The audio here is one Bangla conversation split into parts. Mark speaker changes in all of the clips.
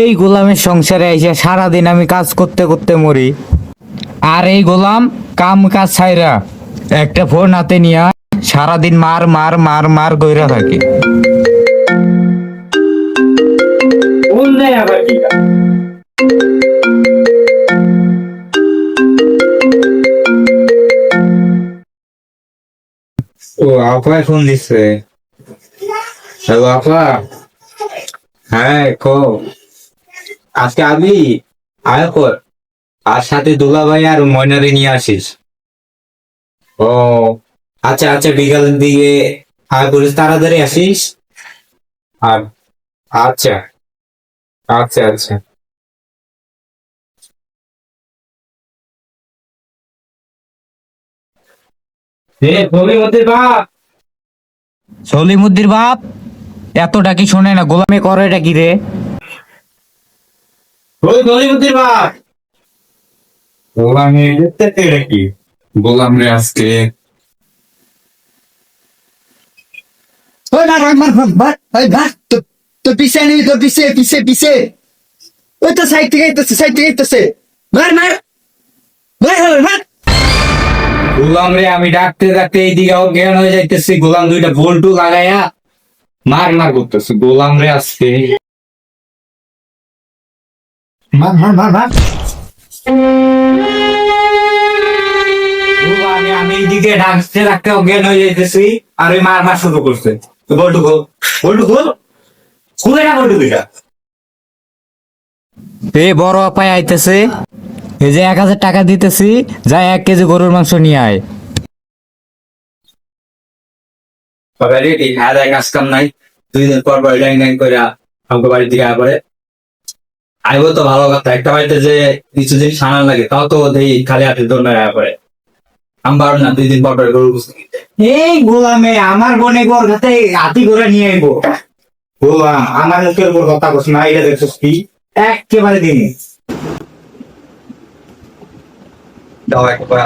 Speaker 1: এই গোলামের সংসারে এসে সারাদিন আমি কাজ করতে করতে মরি। আর এই গোলাম কাম কাজ ছাইরা একটা ফোন হাতে নিয়ে সারাদিন মার মার মার মার কইরা থাকে। ও আপা ফোন দিচ্ছে হ্যালো আপা। হ্যাঁ কো। আজকে আমি আয় কর। আর সাথে দুলা ভাই আর ময়নারে নিয়ে আসিস। ও আচ্ছা আচ্ছা বিকালের দিকে আয় করিস, তাড়াতাড়ি আসিস। আর আচ্ছা আচ্ছা আচ্ছা। সলিমুদ্দির বাপ! এতটা কি শোনে না? গোলামে করে এটা কি রে? ওই সলিমুদ্দির বাপ গোলামে এটা কি?
Speaker 2: বললাম রে আজকে।
Speaker 3: ওই মার মার মার মার মার ওই মার তো তো পিছে নিবি তো পিছে পিছে পিছে। ওই তো সাইড থেকে আইতেছে সাইড থেকে আইতেছে। মার মার মার মার মার।
Speaker 1: গোলাম রে আমি ডাকতে ডাকতে এইদিকে অজ্ঞান হয়ে যাইতেছি। গোলাম দুইটা বল্টু লাগাইয়া মার মার করতেছে গোলাম রে আজকে
Speaker 3: মার মার মার মার
Speaker 1: আমি এইদিকে ডাকতে ডাকতে অজ্ঞান হয়ে যাইতেছি আর ওই মার মার শুরু করছে। তো বল্টু খোল বল্টু খোল খুলে না বল্টু দুইটা। এ বড় আপায় আইতেছে এই যে এক হাজার টাকা দিতেছি যা এক কেজি গরুর মাংস নিয়ে আয়। রেডি হ্যাঁ দেখ কাম নাই দুই দিন পর পর করে আমাকে বাড়ির দিকে আইবো তো ভালো কথা। একটা বাড়িতে যে কিছু জিনিস লাগে তাও তো দেই খালি হাতে দৌড় পরে আমি পারব না দুই দিন পর পর গরু বুঝতে এই গোলামে আমার বনে গোর হাতে হাতি করে নিয়ে আইবো। গোলাম আমার মুখের উপর কথা বলছ না এটা দেখছিস কি? একেবারে দিন। দাও একবার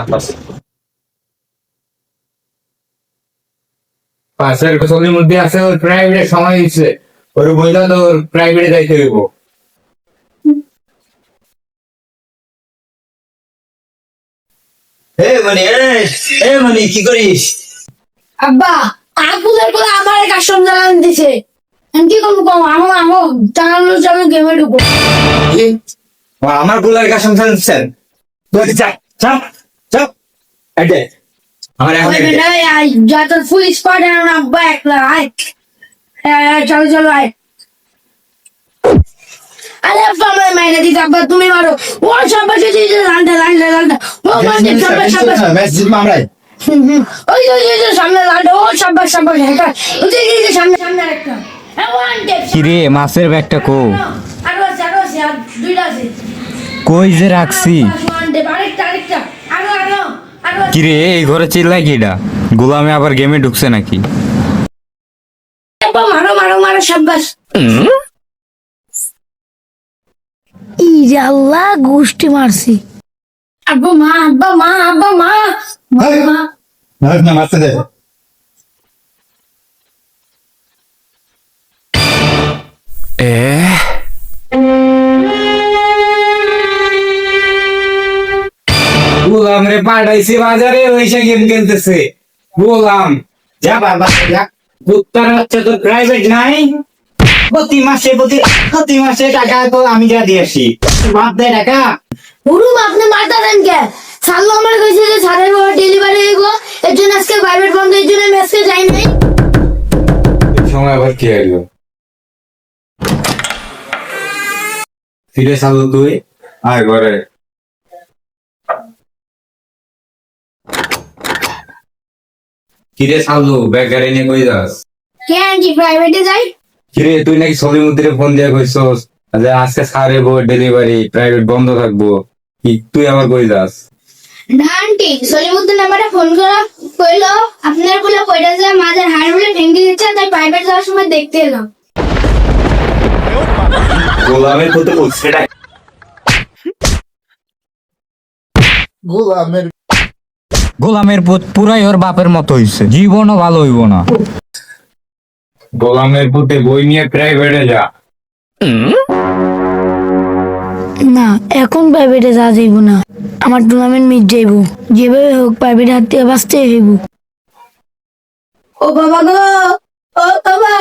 Speaker 1: পাশের ছবির মধ্যে আছে ওর প্রাইভেটে সময় দিচ্ছে। ওর বইলা তো ওর প্রাইভেটে যাইতে হইব।
Speaker 3: এ মানে এ মানে কি করিস?
Speaker 4: আব্বা আপুদের বলে আমার কাস্টম জ্বালান দিছে। আমি কি করব কম আমার আমার জানালো যে আমি গেমে ঢুকবো।
Speaker 1: আমার গোলার কাছে শুনছেন চাপ চাপ চাপ এটে আমার এখন
Speaker 4: যত ফুল স্কোয়াড আনো একলা আয় চলো চলো আয় আরে আমার মাইনে দিতে আব্বা তুমি মারো ও সবাই যদি লান্ডা লান্ডা লান্ডা ও মানে সবাই সবাই
Speaker 3: ম্যাচ মামরাই।
Speaker 4: ওই ওই ওই সামনে লান্ডা ও সবাই সবাই হ্যাঁ ওই যে, সামনে সামনে একটা হ্যাঁ
Speaker 1: কিরে মাছের ব্যাগটা কো
Speaker 4: আরও আছে আরও আছে দুইটা আছে
Speaker 1: কই যে রাখছি
Speaker 4: ওয়ান টেপ আরেকটা আরেকটা আরও আরও আরও আছে।
Speaker 1: কিরে এই ঘরে চিল্লাই কিডা গোলামে আবার গেমে ঢুকছে নাকি?
Speaker 4: মারো মারো মারো সাব্বাস। ইজাল্লা গোষ্ঠী মারছি। আব্বা মা আব্বা মা আব্বা মা। মা,
Speaker 3: মারতে
Speaker 1: পাঠাইছি বাজারে ওইসে গেম খেলতেছে। গোলাম যা বাবা যা। কুত্তার হচ্ছে তোর প্রাইভেট নাই? প্রতি মাসে প্রতি প্রতি মাসে টাকা তো আমি যা দিয়ে আসি। বাদ দে টাকা?
Speaker 4: হুরুম আপনি মারতা দেন কে? সাল্লো আমার কইছে যে সাড়ে বাবা ডেলিভারি হইব। এর জন্য আজকে প্রাইভেট বন্ধ এর জন্য মেসকে যাই নাই।
Speaker 1: সময় আবার কি হইল ফিরে চালু তুই? আয় ঘরে। কিরে চালু ব্যাগ গাড়ি নিয়ে কই যাস?
Speaker 4: কে আনছি প্রাইভেটে যাই?
Speaker 1: কিরে তুই নাকি সলিমুদ্দিরে ফোন দিয়ে কইছস যে আজকে সারে বউ ডেলিভারি প্রাইভেট বন্ধ থাকব। কি তুই আবার কই যাস?
Speaker 4: না আন্টি সলিমুদ্দিন নাম্বারে ফোন করা কইলো আপনার বলে কইটা যে মাঝে হাড় বলে ভেঙে দিচ্ছে তাই প্রাইভেট যাওয়ার সময় দেখতে এলাম।
Speaker 1: গোলামের কত বলছে
Speaker 3: গোলামের
Speaker 1: গোলামের পুত পুরাই ওর বাপের মতো হইছে। জীবনও ভালো হইব না। গোলামের পুতে বই নিয়ে প্রাইভেটে যা।
Speaker 4: না এখন প্রাইভেটে যাওয়া যাইব না। আমার টুর্নামেন্ট মিট যাইব। যেভাবে হোক প্রাইভেট হাত থেকে বাঁচতে হইব।
Speaker 5: ও বাবা গো! ও বাবা!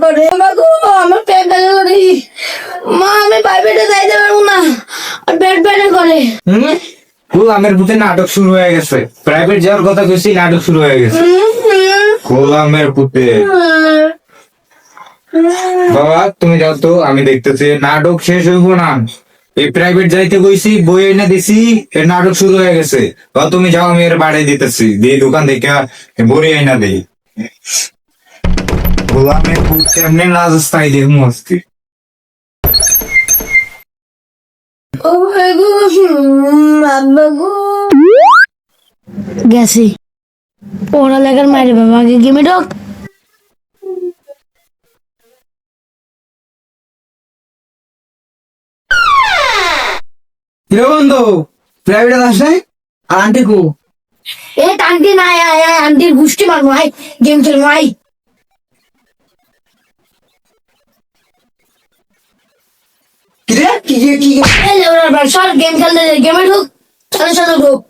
Speaker 5: করে। মা গো আমার পেটে করে। মা আমি প্রাইভেটে যাইতে পারব না। করে
Speaker 1: গোলামের পুতে নাটক শুরু হয়ে গেছে। প্রাইভেট যাওয়ার কথা কইছি, নাটক শুরু হয়ে গেছে। গোলামের পুতে বাবা, তুমি যাও তো, আমি দেখতেছি, নাটক শেষ হইব না। এই প্রাইভেট যাইতে কইছি, বই এনে দিছি এর নাটক শুরু হয়ে গেছে। বাবা তুমি যাও, আমি এর বাড়ি দিতেছি। দিয়ে দোকান থেকে বড়ি আইনা দেই। গোলামের পুত কেমনে রাজস্থায় দেখ মস্তি
Speaker 5: ও মা গো গো
Speaker 4: গেছে। পড়ালেখার মায়ের বাবা আগে গেমে ঢোক।
Speaker 3: কিরে বন্ধু প্রাইভেটে নাই? আর আন্টি কু?
Speaker 4: এ আন্টি না আয় আয় আয় আন্টির গুষ্টি মারবো আয় গেম খেলব আয়।
Speaker 3: কিরে? কি কি কি
Speaker 4: এই লেবরার ভাই সর গেম খেলতে গেমে ঢুক সাথে সাথে ঢুক।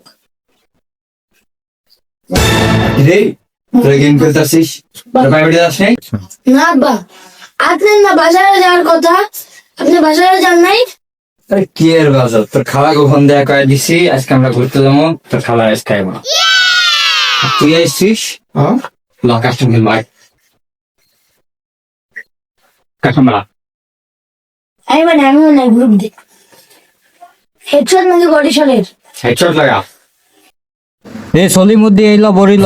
Speaker 6: রে তোরা গেম খেলতেছিস প্রাইভেটে যাস নাই?
Speaker 4: না বা। আপনি না বাজারে যাওয়ার কথা। আপনি বাজারে যান নাই?
Speaker 6: আরে কি এর বাজার? তোর খালা কখন দেয়া দিছি আজকে আমরা ঘুরতে যাব। তোর খালা খাইবো তুই আসছিস
Speaker 3: হ্যাঁ?
Speaker 6: ল কাস্টম খেল ভাই কাস্টমার
Speaker 4: আমি মানে আমি মানে গ্রুপ দি হেডশট নাকি বডি শটের
Speaker 6: হেডশট লাগা।
Speaker 3: এ সলি মধ্যে এইল বড়িল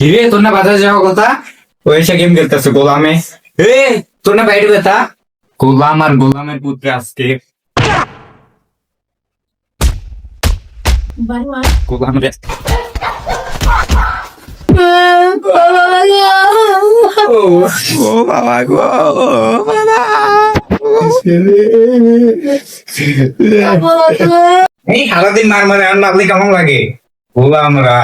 Speaker 6: হিরে তোর না বাজারে যাওয়ার কথা?
Speaker 1: ও এসে গেম খেলতেছে গোলামে।
Speaker 6: এ তোর না বাইরে ব্যথা?
Speaker 1: গোলাম আর গোলামের পুত্র আজকে। গোলামের ও বাবা গো বাবা এই সারাদিন মার মারে আর লাগলে কেমন লাগে? গোলামরা